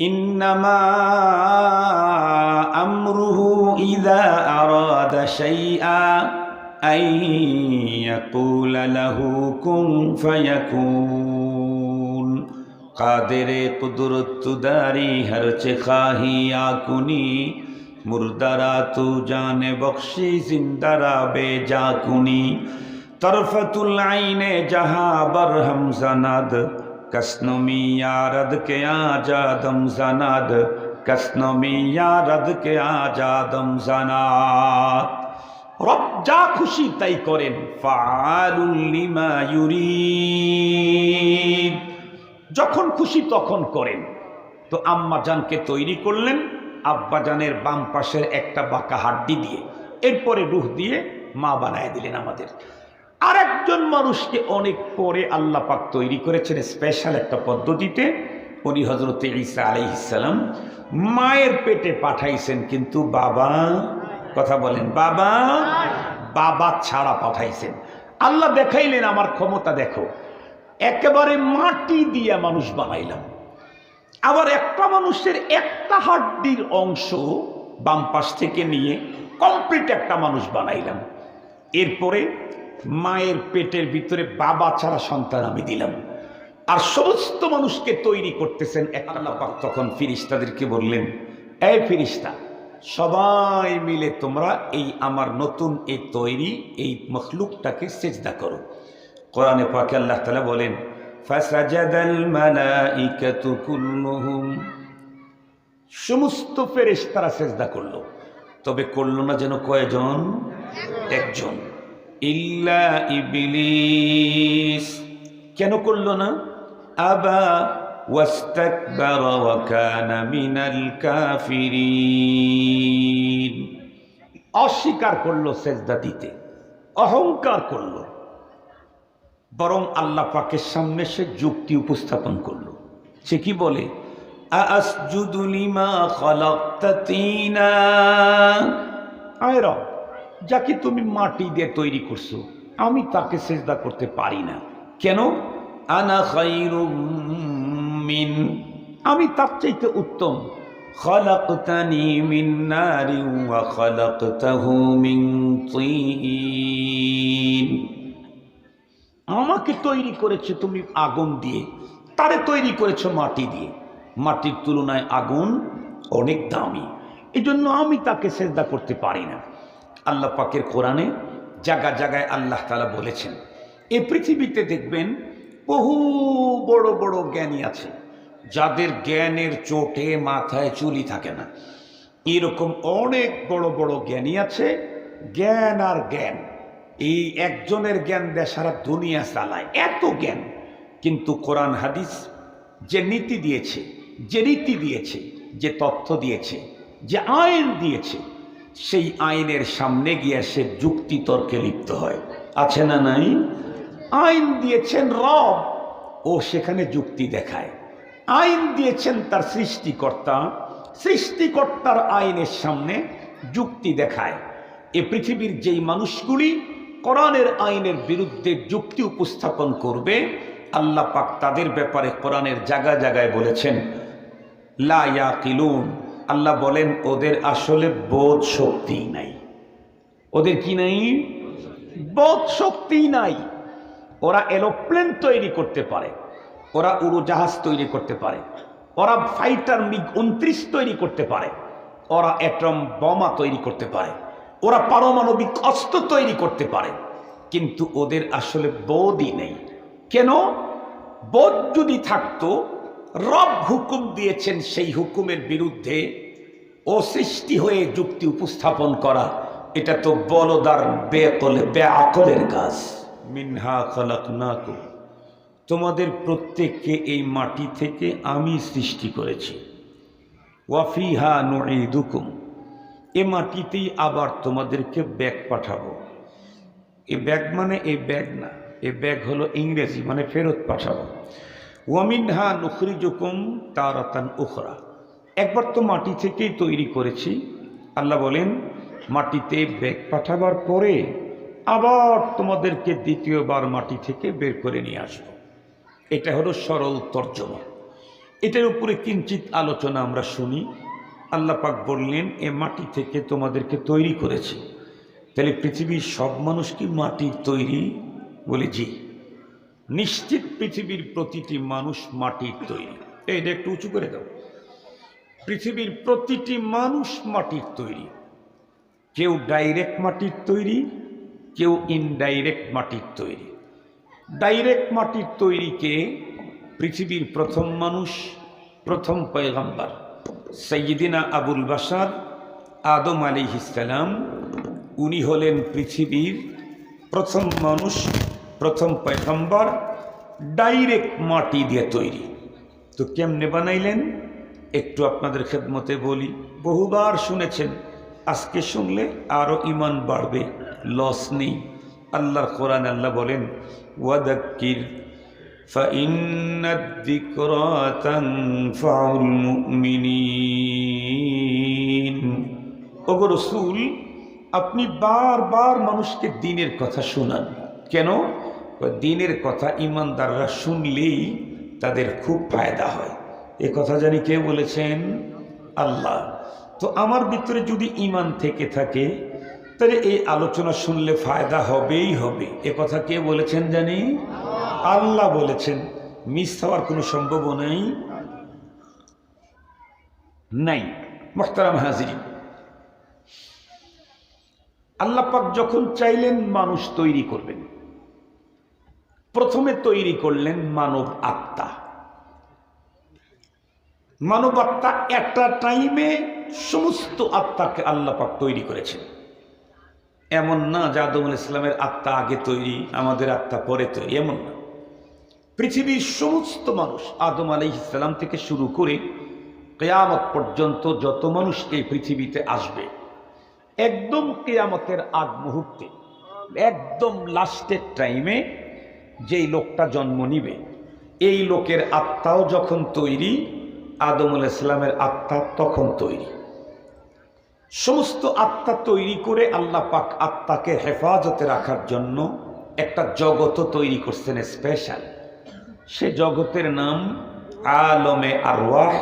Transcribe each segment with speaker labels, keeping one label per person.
Speaker 1: إنما أمره إذا أراد شيئا أن يقول له كن فيكون قادر قدرت داری ہر چخاہی آکنی مردرا تو جان بخشی زندرا بے جاکنی طرفت العین جہاں برہم زند কসনমিয়া यारद কে आजादम सनाद कसनुमी यारद কে आजादम सनाद রব যা খুশি তাই করেন যখন খুশি তখন করেন। তো আম্মা জানকে তৈরি করলেন, আব্বা জানের বাম পাশের একটা বাঁকা হাড্ডি দিয়ে, এরপরে রুহ দিয়ে মা বানায় দিলেন আমাদের। আরেকজন মানুষকে অনেক পরে আল্লাহ পাক তৈরি করেছেন স্পেশাল একটা পদ্ধতিতে। উনি হজরত ঈসা আলাইহিসসালাম মায়ের পেটে পাঠাইছেন, কিন্তু বাবা, কথা বলেন, বাবা বাবা ছাড়া পাঠাইছেন। আল্লাহ দেখাইলেন, আমার ক্ষমতা দেখো। একেবারে মাটি দিয়ে মানুষ বানাইলাম। আবার একটা মানুষের একটা হাড্ডির অংশ বাম পাশ থেকে নিয়ে কমপ্লিট একটা মানুষ বানাইলাম। এরপরে মায়ের পেটের ভিতরে বাবা ছাড়া সন্তান আমি দিলাম। আর সমস্ত মানুষকে তৈরি করতেছেন এক আল্লাহ পাক। তখন ফিরিস্তাদেরকে বললেন এই ফিরিস্তা সবাই মিলে তোমরা এই আমার নতুন এই তৈরি এই মখলুকটাকে সেজদা করো। কোরআনে পাকে আল্লাহ তালা বলেন সমস্ত ফেরেশতারা সেজদা করল। তবে করল না যেন কয়জন? একজন। ইল্লা ইবলিস কেন করলো না আবা واستكبر وكان من الكافرين অস্বীকার করলো সেজদা দিতে অহংকার করলো বরং আল্লাহ পাকের সামনে সে যুক্তি উপস্থাপন করলো সে কি বলে আসজুদু লিমা খালাকতা তিনা আয় রব যাকে তুমি মাটি দিয়ে তৈরি করছো আমি তাকে সেজদা করতে পারি না কেন আনা খাইরুম মিন আমি তার চাইতে উত্তম خلقتني من نار وخلقته من طين আমাকে তৈরি করেছে তুমি আগুন দিয়ে তারে তৈরি করেছো মাটি দিয়ে মাটির তুলনায় আগুন অনেক দামি এই জন্য আমি তাকে সেজদা করতে পারি না আল্লাহ পাকের কোরআনে জায়গা জায়গায় আল্লাহ তালা বলেছেন। এই পৃথিবীতে দেখবেন বহু বড় বড় জ্ঞানী আছে, যাদের জ্ঞানের চোটে মাথায় চুলি থাকে না। এরকম অনেক বড় বড় জ্ঞানী আছে, জ্ঞান আর জ্ঞান। এই একজনের জ্ঞান দেয় সারা দুনিয়া চালায়, এত জ্ঞান। কিন্তু কোরআন হাদিস যে নীতি দিয়েছে, যে রীতি দিয়েছে, যে তথ্য দিয়েছে, যে আইন দিয়েছে সেই আইনের সামনে গিয়ে সে যুক্তি তর্কে লিপ্ত হয়। আছে না নাই? আইন দিয়েছেন রব, ও সেখানে যুক্তি দেখায়। আইন দিয়েছেন তার সৃষ্টিকর্তা, সৃষ্টিকর্তার আইনের সামনে যুক্তি দেখায়। এ পৃথিবীর যেই মানুষগুলি কোরআনের আইনের বিরুদ্ধে যুক্তি উপস্থাপন করবে, আল্লাহ পাক তাদের ব্যাপারে কোরআনের জায়গায় জায়গায় বলেছেন, লা ইয়াকিলুন আল্লাহ বলেন, ওদের আসলে বোধ শক্তি নাই। ওদের কি নাই? বোধ শক্তি নাই। ওরা এরোপ্লেন তৈরি করতে পারে, ওরা উড়োজাহাজ তৈরি করতে পারে, ওরা ফাইটার মিগ উনত্রিশ তৈরি করতে পারে, ওরা অ্যাটম বোমা তৈরি করতে পারে, ওরা পারমাণবিক অস্ত্র তৈরি করতে পারে, কিন্তু ওদের আসলে বোধই নেই। কেন? বোধ যদি থাকতো রব হুকুম দিয়েছেন সেই হুকুমের বিরুদ্ধে ও সৃষ্টি হয়ে যুক্তি উপস্থাপন করা। এটা তো বলদার বেকলে বেআকলের কাজ। মিনহা খালাকনাকুম। তোমাদের প্রত্যেককে এই মাটি থেকে আমি সৃষ্টি করেছি। ওয়াফিহা নুঈদুকুম। এ মাটিতেই আবার তোমাদেরকে ব্যাগ পাঠাবো। এ ব্যাগ মানে এই ব্যাগ না, এ ব্যাগ হলো ইংরেজি মানে ফেরত পাঠাবো। ওয়ামিনহা নুখরিজুকুম তারাতান উখরা। একবার তো মাটি থেকেই তৈরি করেছি। আল্লাহ বলেন, মাটিতে ব্যাগ পাঠাবার পরে আবার তোমাদেরকে দ্বিতীয়বার মাটি থেকে বের করে নিয়ে আসব। এটা হলো সরল তর্জমা। এটার উপরে কিঞ্চিত আলোচনা আমরা শুনি। আল্লাহ পাক বললেন, এ মাটি থেকে তোমাদেরকে তৈরি করেছি। তাহলে পৃথিবীর সব মানুষ কি মাটির তৈরি? বলে, জি। নিশ্চিত পৃথিবীর প্রতিটি মানুষ মাটির তৈরি। এটা একটু উঁচু করে দাও। পৃথিবীর প্রতিটি মানুষ মাটির তৈরি। কেউ ডাইরেক্ট মাটির তৈরি, কেউ ইনডাইরেক্ট মাটির তৈরি। ডাইরেক্ট মাটির তৈরিকে পৃথিবীর প্রথম মানুষ, প্রথম পয়গম্বর সৈয়দিনা আবুল বাসার আদম আলী ইসলাম উনি হলেন পৃথিবীর প্রথম মানুষ প্রথম পয়গম্বর ডাইরেক্ট মাটি দিয়ে তৈরি। তো কেমনে বানাইলেন? একটু আপনাদের খেদমতে বলি। বহুবার শুনেছেন, আজকে শুনলে আরও ইমান বাড়বে, লস নেই। আল্লাহর কোরআন আল্লাহ বলেন, ওয়াদাক্কির ওগো রসুল, আপনি বারবার মানুষকে দিনের কথা শোনান। কেন? দিনের কথা ইমানদাররা শুনলেই তাদের খুব ফায়দা হয়। এ কথা জানি কে বলেছেন? আল্লাহ। তো আমার ভিতরে যদি ইমান থেকে থাকে, তাহলে এই আলোচনা শুনলে ফায়দা হবেই হবে। এ কথা কে বলেছেন জানি? আল্লাহ বলেছেন। মিস হওয়ার কোনো সম্ভাবনাই নাই? মোহতারাম হাজির আল্লাহ পাক যখন চাইলেন মানুষ তৈরি করবেন প্রথমে তৈরি করলেন মানব আত্মা। মানব আত্মা একটা টাইমে সমস্ত আত্মাকে আল্লাহ পাক তৈরি করেছেন। এমন না যে আদম আল ইসলামের আত্মা আগে তৈরি, আমাদের আত্মা পরে তৈরি, এমন না। পৃথিবীর সমস্ত মানুষ আদম আলি ইসলাম থেকে শুরু করে কেয়ামত পর্যন্ত যত মানুষ এই পৃথিবীতে আসবে, একদম কেয়ামতের আগ মুহূর্তে, একদম লাস্টের টাইমে যেই লোকটা জন্ম নিবে, এই লোকের আত্মাও যখন তৈরি আদম আল ইসলামের আত্মা তখন তৈরি। সমস্ত আত্মা তৈরি করে আল্লাহ পাক আত্মাকে হেফাজতে রাখার জন্য একটা জগৎ তৈরি করছেন স্পেশাল সে জগতের নাম আলমে আরওয়াহ,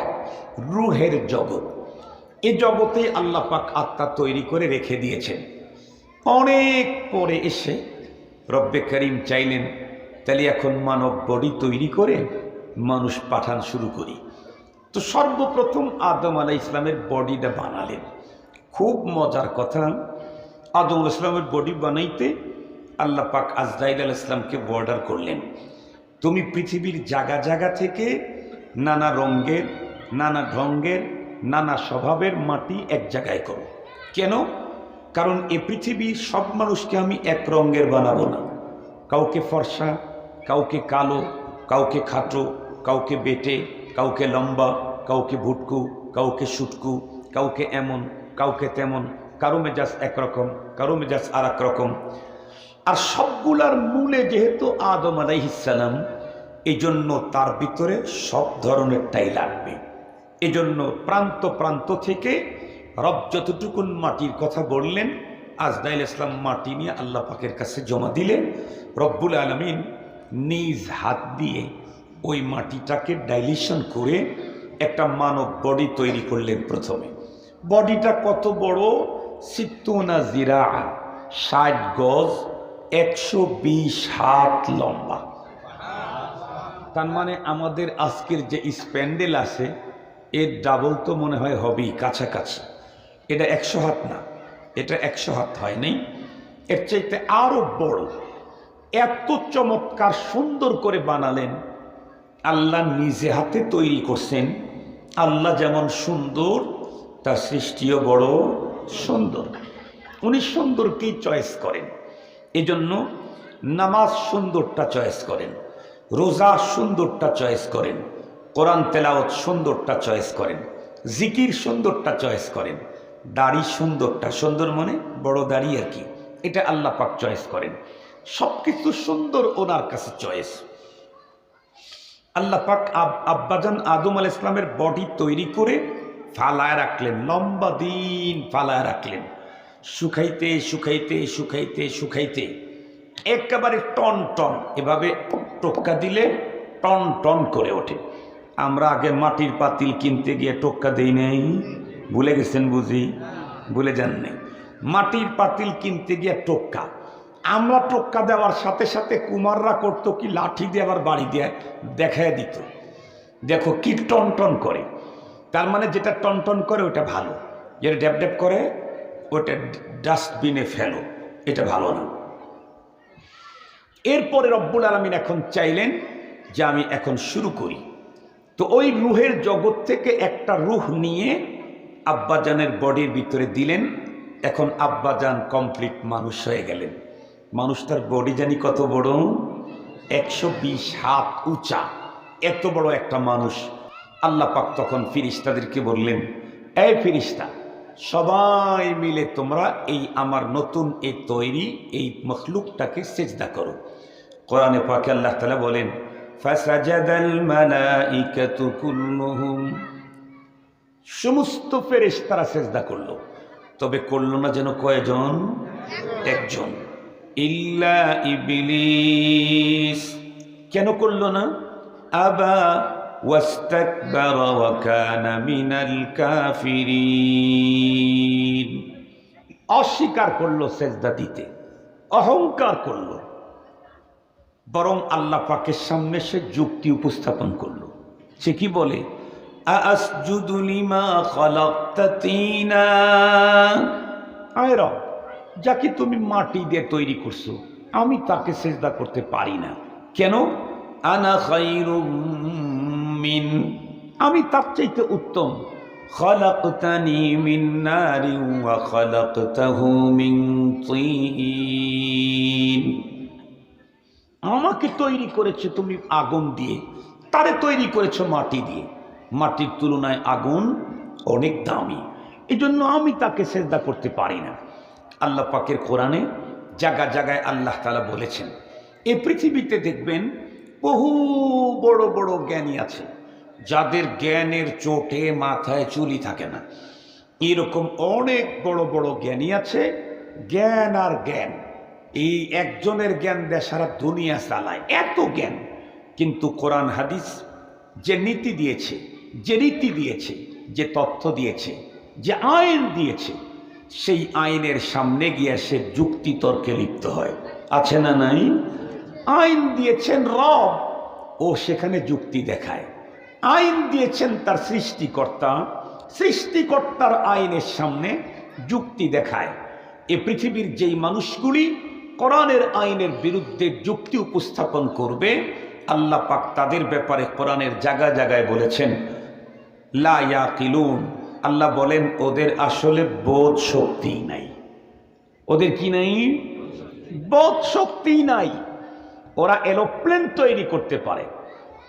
Speaker 1: রুহের জগৎ। এ জগতে আল্লাহ পাক আত্মা তৈরি করে রেখে দিয়েছেন। অনেক পরে এসে রব্বে করিম চাইলেন তাহলে এখন মানব বডি তৈরি করে মানুষ পাঠান শুরু করি। তো সর্বপ্রথম আদম আলাহ ইসলামের বডিটা বানালেন। খুব মজার কথা। আদম ইসলামের বডি বানাইতে আল্লাহ পাক আজরাইল আল ইসলামকে বর্ডার করলেন। তুমি পৃথিবীর জায়গা জায়গা থেকে নানা রঙ্গের নানা ঢঙ্গের, নানা স্বভাবের মাটি এক জায়গায় করো। কেন? কারণ এ পৃথিবীর সব মানুষকে আমি এক রঙ্গের বানাবো না। কাউকে ফর্সা কাউকে কালো, কাউকে খাটো, কাউকে বেটে, কাউকে লম্বা, কাউকে ভুটকু, কাউকে সুটকু, কাউকে এমন, কাউকে তেমন, কারও মেজাজ একরকম, কারও মেজাজ আর রকম আর সবগুলার মূলে যেহেতু আদম আলাইহিসালাম এই জন্য তার ভিতরে সব ধরনেরটাই লাগবে। এজন্য প্রান্ত প্রান্ত থেকে রব যতটুকুন মাটির কথা বললেন আজদাইল ইসলাম মাটি নিয়ে আল্লাহ পাকের কাছে জমা দিলেন, রব্বুল আলমিন নিজ হাত দিয়ে ওই মাটিটাকে ডাইলিশন করে একটা মানব বডি তৈরি করলেন প্রথমে। বডিটা কত বড়? সিত্তুনা জিরা ষাট গজ, একশো বিশ হাত লম্বা। তার মানে আমাদের আজকের যে স্প্যান্ডেল আছে, এর ডাবল তো মনে হয় হবেই, কাছাকাছি। এটা একশো হাত না, এটা একশো হাত হয়নি এর চাইতে আরও বড় এত চমৎকার সুন্দর করে বানালেন। আল্লাহ নিজে হাতে তৈরি করছেন। আল্লাহ যেমন সুন্দর, তার সৃষ্টিও বড় সুন্দর। উনি সুন্দরকেই চয়েস করেন। এজন্য নামাজ সুন্দরটা চয়েস করেন। রোজা সুন্দরটা চয়েস করেন। কোরআন তেলাওত সুন্দরটা চয়েস করেন। জিকির সুন্দরটা চয়েস করেন। দাড়ি সুন্দরটা, সুন্দর মানে বড় দাড়ি আর কি। এটা আল্লাহ পাক চয়েস করেন। সব কিছু সুন্দর ওনার কাছে চয়েস আল্লাহ পাক আব্বাজান আদম আল ইসলামের বডি তৈরি করে ফালায় রাখলেন, লম্বা দিন ফালায় রাখলেন। শুকাইতে শুকাইতে শুকাইতে শুকাইতে একেবারে টন টন এভাবে টোক্কা দিলে টন টন করে ওঠে। আমরা আগে মাটির পাতিল কিনতে গিয়ে টোক্কা দেই নাই। ভুলে গেছেন বুঝি? ভুলে যান নেই। মাটির পাতিল কিনতে গিয়ে টোক্কা। আমরা টোক্কা দেওয়ার সাথে সাথে কুমাররা করতো কি লাঠি দিয়ে আবার বাড়ি দিয়ে দেখায় দিত। দেখো কি টন টন করে। তার মানে যেটা টন টন করে ওটা ভালো। যেটা ড্যাপ ড্যাপ করে, ওটা ডাস্টবিনে ফেলো। এটা ভালো না। এরপরে রব্বুল আলমিন এখন চাইলেন যে আমি এখন শুরু করি। তো ওই রুহের জগৎ থেকে একটা রুহ নিয়ে আব্বাজানের বডির ভিতরে দিলেন। এখন আব্বাজান কমপ্লিট মানুষ হয়ে গেলেন। মানুষ তার বডি জানি কত বড়? একশো বিশ হাত উঁচা। এত বড় একটা মানুষ। আল্লাহ পাক তখন ফিরিস্তাদেরকে বললেন, এই ফিরিস্তা, সবাই মিলে তোমরা এই আমার নতুন এই তৈরি এই মখলুকটাকে সেজদা করো। কোরআনে পাকে আল্লাহ তালা বলেন সমস্ত ফেরেশতারা সেজদা করল। তবে করল না যেন কয়জন? একজন। ইল্লা ইবলিস কেন করলো না আবা واستكبر وكان من الكافرين অস্বীকার করলো সেজদা দিতে অহংকার করলো বরং আল্লাহ পাকের সামনে সে যুক্তি উপস্থাপন করলো সে কি বলে আসজুদু লিমা খালাকতা তিনা আয় রব যাকে তুমি মাটি দিয়ে তৈরি করছো আমি তাকে সেজদা করতে পারি না কেন আনা খাইরুম মিন আমি তার চাইতে উত্তম خلقتني من نار وخلقته من طين আমাকে তৈরি করেছে তুমি আগুন দিয়ে তারে তৈরি করেছো মাটি দিয়ে মাটির তুলনায় আগুন অনেক দামি এই জন্য আমি তাকে সেজদা করতে পারি না আল্লাহ পাকের কোরআনে জায়গা জায়গায় আল্লাহ তালা বলেছেন। এই পৃথিবীতে দেখবেন বহু বড় বড় জ্ঞানী আছে, যাদের জ্ঞানের চোটে মাথায় চুলি থাকে না। এরকম অনেক বড় বড় জ্ঞানী আছে, জ্ঞান আর জ্ঞান। এই একজনের জ্ঞান দেয় সারা দুনিয়া চালায়, এত জ্ঞান। কিন্তু কোরআন হাদিস যে নীতি দিয়েছে, যে রীতি দিয়েছে, যে তথ্য দিয়েছে, যে আইন দিয়েছে সেই আইনের সামনে গিয়ে সে যুক্তি তর্কে লিপ্ত হয়। আছে না নাই? আইন দিয়েছেন রব, ও সেখানে যুক্তি দেখায়। আইন দিয়েছেন তার সৃষ্টিকর্তা, সৃষ্টিকর্তার আইনের সামনে যুক্তি দেখায়। এ পৃথিবীর যেই মানুষগুলি কোরআনের আইনের বিরুদ্ধে যুক্তি উপস্থাপন করবে, আল্লাহ পাক তাদের ব্যাপারে কোরআনের জায়গায় জায়গায় বলেছেন, লা ইয়াকিলুন আল্লাহ বলেন, ওদের আসলে বোধ শক্তি নাই। ওদের কি নাই? বোধ শক্তি নাই। ওরা এরোপ্লেন তৈরি করতে পারে,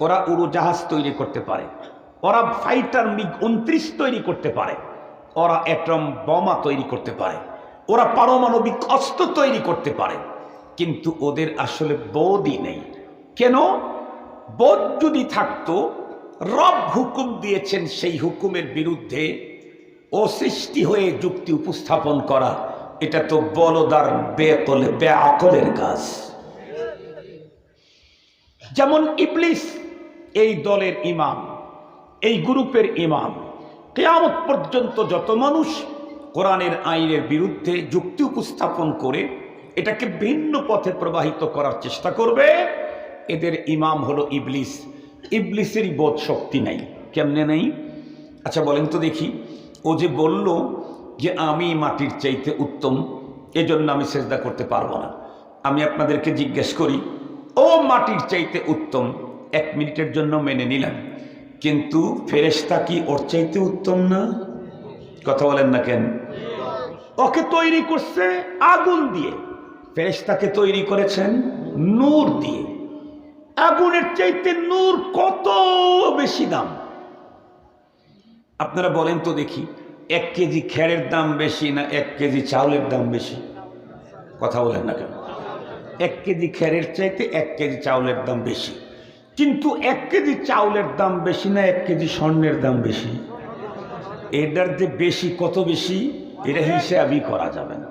Speaker 1: ওরা উড়োজাহাজ তৈরি করতে পারে, ওরা ফাইটার মিগ উনত্রিশ তৈরি করতে পারে, ওরা অ্যাটম বোমা তৈরি করতে পারে, ওরা পারমাণবিক অস্ত্র তৈরি করতে পারে, কিন্তু ওদের আসলে বোধই নেই। কেন? বোধ যদি থাকতো রব হুকুম দিয়েছেন সেই হুকুমের বিরুদ্ধে ও সৃষ্টি হয়ে যুক্তি উপস্থাপন করা। এটা তো বলদার বেকলে বেআকলের কাজ। যেমন ইবলিস, এই দলের ইমাম, এই গ্রুপের ইমাম, কেয়ামত পর্যন্ত যত মানুষ কোরআনের আইনের বিরুদ্ধে যুক্তি উপস্থাপন করে এটাকে ভিন্ন পথে প্রবাহিত করার চেষ্টা করবে, এদের ইমাম হলো ইবলিস। ইবলিসেরই বোধ শক্তি নাই। কেমনে নাই? আচ্ছা বলেন তো দেখি। ও যে বলল যে আমি মাটির চাইতে উত্তম, এজন্য আমি সেজদা করতে পারব না। আমি আপনাদেরকে জিজ্ঞেস করি, ও মাটির চাইতে উত্তম, এক মিনিটের জন্য মেনে নিলাম। কিন্তু ফেরেশতা কি ওর চাইতে উত্তম না? কথা বলেন না কেন? ওকে তৈরি করছে আগুন দিয়ে। ফেরেশতাকে তৈরি করেছেন নূর দিয়ে। আগুনের চাইতে নূর কত বেশি দাম? আপনারা বলেন তো দেখি, এক কেজি খেরের দাম বেশি না এক কেজি চাউলের দাম বেশি? কথা বলেন না কেন? এক কেজি খেরের চাইতে এক কেজি চাউলের দাম বেশি। কিন্তু এক কেজি চাউলের দাম বেশি না এক কেজি স্বর্ণের দাম বেশি? এটার যে বেশি কত বেশি, এটা হিসাবই করা যাবে না।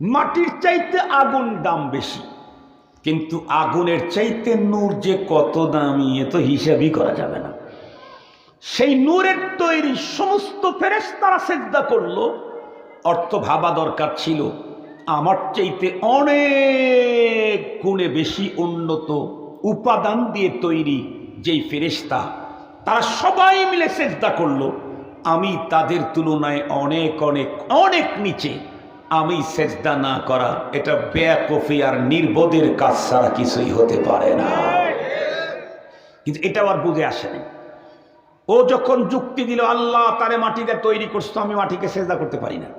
Speaker 1: মাটির চাইতে আগুন দাম বেশি। কিন্তু আগুনের চাইতে নূর যে কত দামি, এ তো হিসাবই করা যাবে না। সেই নূরের তৈরি সমস্ত ফেরেস তারা সেজদা করল। অর্থ ভাবা দরকার ছিল। আমার চাইতে অনেক গুণে বেশি উন্নত উপাদান দিয়ে তৈরি যেই ফেরেশতা, তারা সবাই মিলে সেজদা করল। আমি তাদের তুলনায় অনেক অনেক অনেক নিচে আমি সেজদা না করা, এটা বেয়াকফি আর নির্বোধের কাজ ছাড়া কিছুই হতে পারে না। কিন্তু এটা আর বুঝে আসেনি। ও যখন যুক্তি দিল, আল্লাহ তারে মাটিতে তৈরি করছ, আমি মাটিকে সেজদা করতে পারি না।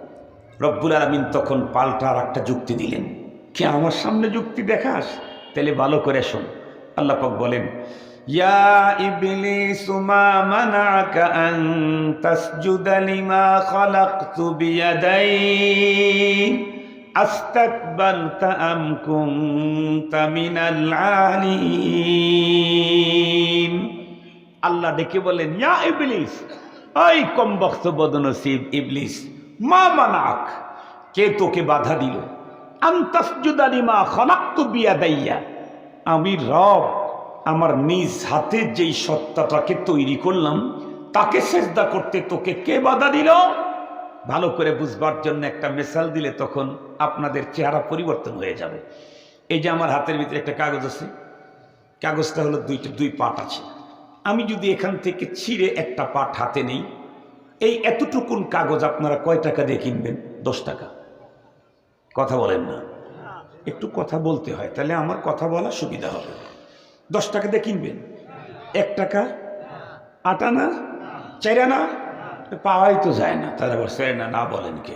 Speaker 1: রব্বুল আলমিন তখন পাল্টা আর একটা যুক্তি দিলেন। কি আমার সামনে যুক্তি দেখাস? তাহলে ভালো করে শোন। আল্লাহ পাক বলেন ইয়া ইবলিস মা মানাকা আন তাসজুদা লিমা খালাকতু বিয়াদাই আস্তাকবারতা আম কুনতা মিনাল আলিম আল্লাহ ডেকে বলেন ইয়া ইবলিস ওই কম বক্ত বদনসিব ইবলিস মা মানাক, কে তোকে বাধা দিল? আন্তাসজুদানি মা খলাক্তু বিয়া দাইয়া আমি রব আমার নিজ হাতে যেই সত্তাটাকে তৈরি করলাম, তাকে সেজদা করতে তোকে কে বাধা দিল? ভালো করে বুঝবার জন্য একটা মেসাল দিলে তখন আপনাদের চেহারা পরিবর্তন হয়ে যাবে। এই যে আমার হাতের ভিতরে একটা কাগজ আছে, কাগজটা হলো দুইটা, দুই পাট আছে। আমি যদি এখান থেকে ছিঁড়ে একটা পাট হাতে নেই, এই এতটুকুন কাগজ আপনারা কয় টাকা দিয়ে কিনবেন? দশ টাকা। কথা বলেন না। একটু কথা বলতে হয়, তাহলে আমার কথা বলা সুবিধা হবে। দশ টাকা দিয়ে কিনবেন। এক টাকা, আটা না, চাইরা না? পাওয়াই তো যায় না। তাহলে আবার চাইরা না। বলেন কে?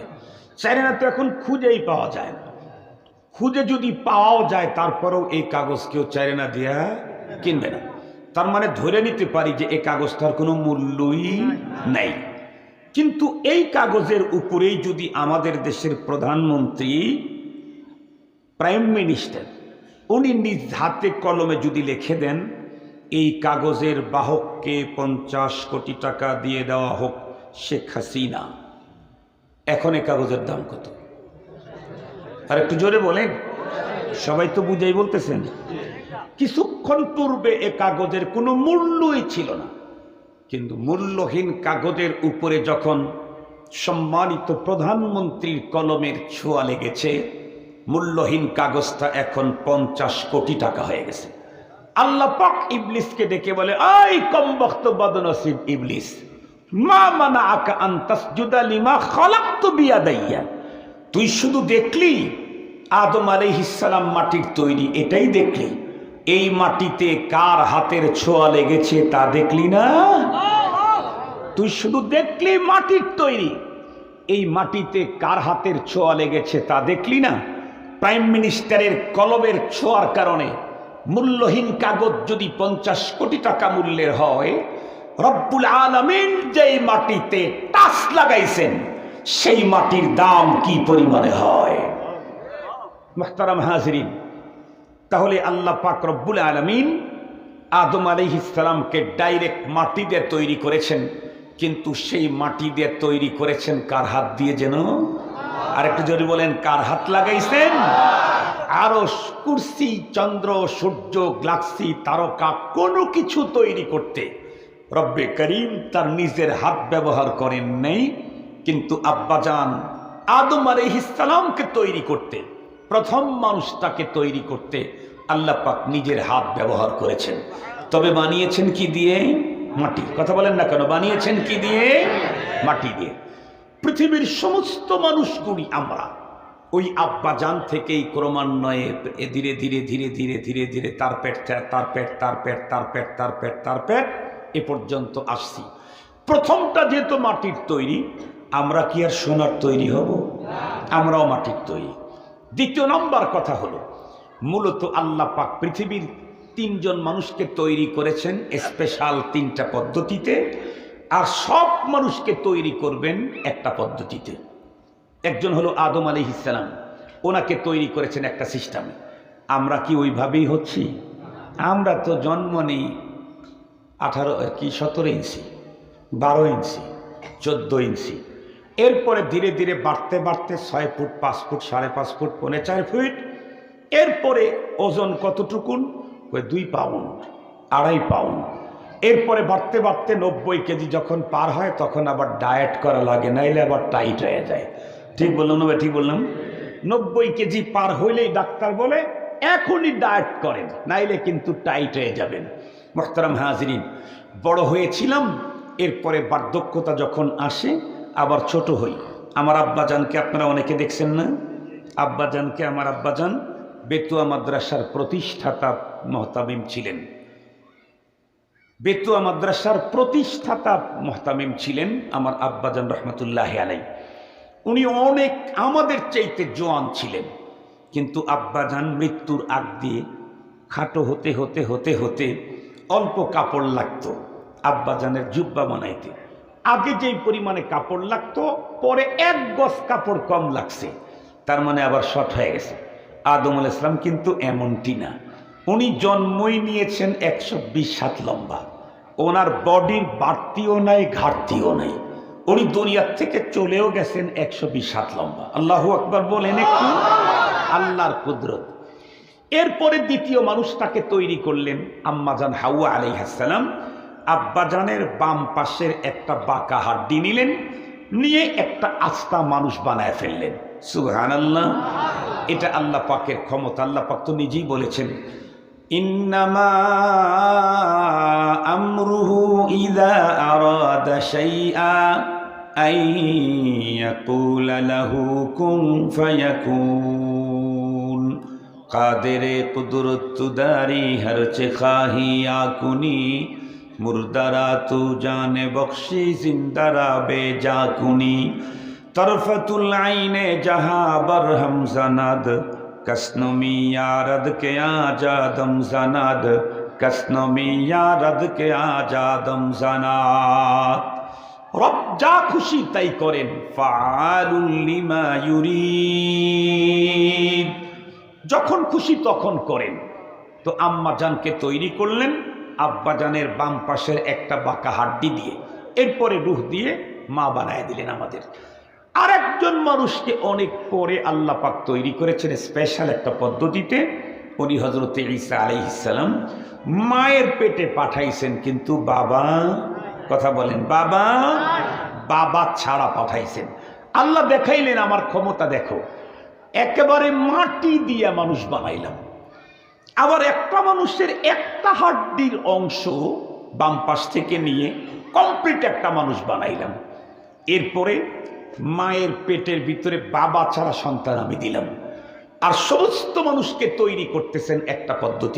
Speaker 1: চাইরা না তো এখন খুঁজেই পাওয়া যায় না। খুঁজে যদি পাওয়াও যায়, তারপরেও এই কাগজ কেউ চাইরে না দিয়া কিনবে না। তার মানে ধরে নিতে পারি যে এই কাগজটার কোনো মূল্যই নেই। কিন্তু এই কাগজের উপরেই যদি আমাদের দেশের প্রধানমন্ত্রী, প্রাইম মিনিস্টার উনি নিজ হাতে কলমে যদি লিখে দেন, এই কাগজের বাহককে পঞ্চাশ কোটি টাকা দিয়ে দেওয়া হোক শেখ হাসিনা। এখন এ কাগজের দাম কত? আর একটু জোরে বলেন, সবাই তো বুঝাই বলতেছেন। কিছুক্ষণ পূর্বে এ কাগজের কোনো মূল্যই ছিল না। কিন্তু মূল্যহীন কাগজের উপরে যখন সম্মানিত প্রধানমন্ত্রীর কলমের ছোঁয়া লেগেছে মূল্যহীন কাগজটা এখন পঞ্চাশ কোটি টাকা হয়ে গেছে। আল্লাহ পাক ইবলিসকে ডেকে বলে, আই কম বক্ত বদনসিব ইবলিস, মা মানা আকা আন্তাস জুদালিমা খলাক্ত বিয়া দাইয়া তুই শুধু দেখলি আদম আলাইহিসালাম মাটির তৈরি, এটাই দেখলি। এই মাটিতে কার হাতের ছোঁয়া লেগেছে তা দেখলি না? তুই শুধু দেখলি মাটির তৈরি, এই মাটিতে কার হাতের ছোঁয়া লেগেছে তা দেখলি না? প্রাইম মিনিস্টারের কলমের ছোঁয়ার কারণে মূল্যহীন কাগজ যদি পঞ্চাশ কোটি টাকা মূল্যের হয়, রব্বুল আলমিন যেই মাটিতে টাচ লাগাইছেন, সেই মাটির দাম কি পরিমাণে হয়? হাজরিন, তাহলে আল্লাহ পাক রব্বুল আলমিন আদম আলিহিসালামকে ডাইরেক্ট মাটি দিয়ে তৈরি করেছেন, কিন্তু সেই মাটি দিয়ে তৈরি করেছেন কার হাত দিয়ে যেন? আর একটু যদি বলেন, কার হাত লাগাইছেন? আরও কুর্সি, চন্দ্র, সূর্য, গ্লাক্সি, তারকা, কোনো কিছু তৈরি করতে রব্বে করিম তার নিজের হাত ব্যবহার করেন নেই, কিন্তু আব্বাজান আদম আলিহিসালামকে তৈরি করতে, প্রথম মানুষটাকে তৈরি করতে আল্লাহ পাক নিজের হাত ব্যবহার করেছেন। তবে বানিয়েছেন কি দিয়ে? মাটি। কথা বলেন না কেন? বানিয়েছেন কি দিয়ে? মাটি দিয়ে। পৃথিবীর সমস্ত মানুষ মানুষগুলি আমরা। ওই আব্বাজান থেকেই ক্রমান্বয়ে এ ধীরে ধীরে ধীরে ধীরে ধীরে ধীরে তার পেট তার পেট তার পেট তার পেট তার পেট তার পেট এ পর্যন্ত আসছি। প্রথমটা যেহেতু মাটির তৈরি, আমরা কি আর সোনার তৈরি হব? আমরাও মাটির তৈরি। দ্বিতীয় নম্বর কথা হলো, মূলত আল্লাহ পাক পৃথিবীর তিনজন মানুষকে তৈরি করেছেন স্পেশাল তিনটা পদ্ধতিতে। আর সব মানুষকে তৈরি করবেন একটা পদ্ধতিতে। একজন হলো আদম আলী ইসলাম ওনাকে তৈরি করেছেন একটা সিস্টেমে। আমরা কি ওইভাবেই হচ্ছি? আমরা তো জন্ম নেই আঠারো কি, সতেরো ইঞ্চি, বারো ইঞ্চি, চোদ্দ ইঞ্চি। এরপরে ধীরে ধীরে বাড়তে বাড়তে ছয় ফুট, পাঁচ ফুট, সাড়ে পাঁচ ফুট, পৌনে চার ফুট। এরপরে ওজন কতটুকুন? ওই দুই পাউন্ড, আড়াই পাউন্ড। এরপরে বাড়তে বাড়তে নব্বই কেজি যখন পার হয়, তখন আবার ডায়েট করা লাগে, নাইলে আবার টাইট হয়ে যায়। ঠিক বললাম না ঠিক বললাম? নব্বই কেজি পার হইলেই ডাক্তার বলে, এখনই ডায়েট করেন, নাইলে কিন্তু টাইট হয়ে যাবেন। মোখতারাম হাজরিন, বড় হয়েছিলাম, এরপরে বার্ধক্যতা যখন আসে, আবার ছোট হই। আমার আব্বাজানকে আপনারা অনেকে দেখছেন না? আব্বাজানকে, আমার আব্বাজান বেতুয়া মাদ্রাসার প্রতিষ্ঠাতা মহতামিম ছিলেন। বেতুয়া মাদ্রাসার প্রতিষ্ঠাতা মহতামিম ছিলেন আমার আব্বাজান রহমতুল্লাহ আলাই উনি অনেক আমাদের চাইতে জোয়ান ছিলেন। কিন্তু আব্বাজান মৃত্যুর আগ দিয়ে খাটো হতে হতে হতে হতে অল্প কাপড় লাগতো আব্বাজানের জুব্বা বানাইতে। আগে যেই পরিমাণে কাপড় লাগতো, পরে এক গজ কাপড় কম লাগছে। তার মানে আবার শর্ট হয়ে গেছে। আদম আল ইসলাম কিন্তু এমনটি না। উনি জন্মই নিয়েছেন একশো বিশ সাত লম্বা। ওনার বডির বাড়তিও নাই, ঘাটতিও নাই। উনি দুনিয়ার থেকে চলেও গেছেন একশো বিশ হাত লম্বা। আল্লাহ আকবর বলেন একটু। আল্লাহর কুদরত। এরপরে দ্বিতীয় মানুষটাকে তৈরি করলেন আম্মাজান হাউয়া আলাইহাসালাম আব্বাজানের বাম পাশের একটা বাঁকা হাড্ডি নিলেন, নিয়ে একটা আস্তা মানুষ বানায় ফেললেন। সুহান আল্লাহ এটা আল্লাহ পাকের ক্ষমতা। আল্লাহ পাক তো নিজেই বলেছেন মুর্দারা তু জানে বখশি জিন্দারা বে জাকুনি। তরফতুল আইনে জাহা বরহম জানাদ কসনমি ইয়ারদ কে আজাদম জানাদ কসনমি ইয়ারদ কে আজাদম জানাদ রব যা খুশি তাই করেন ফাআলুল লিমা ইউরিদ যখন খুশি তখন করেন। তো আম্মা জানকে তৈরি করলেন আব্বাজানের বাম পাশের একটা বাঁকা হাড্ডি দিয়ে, এরপরে রুহ দিয়ে মা বানায় দিলেন আমাদের। আরেকজন মানুষকে অনেক পরে আল্লাহ পাক তৈরি করেছেন স্পেশাল একটা পদ্ধতিতে। উনি হজরত ঈসা আলাইহিসাল্লাম মায়ের পেটে পাঠাইছেন কিন্তু বাবা, কথা বলেন, বাবা বাবা ছাড়া পাঠাইছেন। আল্লাহ দেখাইলেন, আমার ক্ষমতা দেখো। একেবারে মাটি দিয়ে মানুষ বানাইলাম। আবার একটা মানুষের একটা হাড্ডির অংশ বাম পাশ থেকে নিয়ে কমপ্লিট একটা মানুষ বানাইলাম। এরপরে মায়ের পেটের ভিতরে বাবা ছাড়া সন্তান আমি দিলাম। আর সমস্ত মানুষকে তৈরি করতেছেন একটা পদ্ধতি।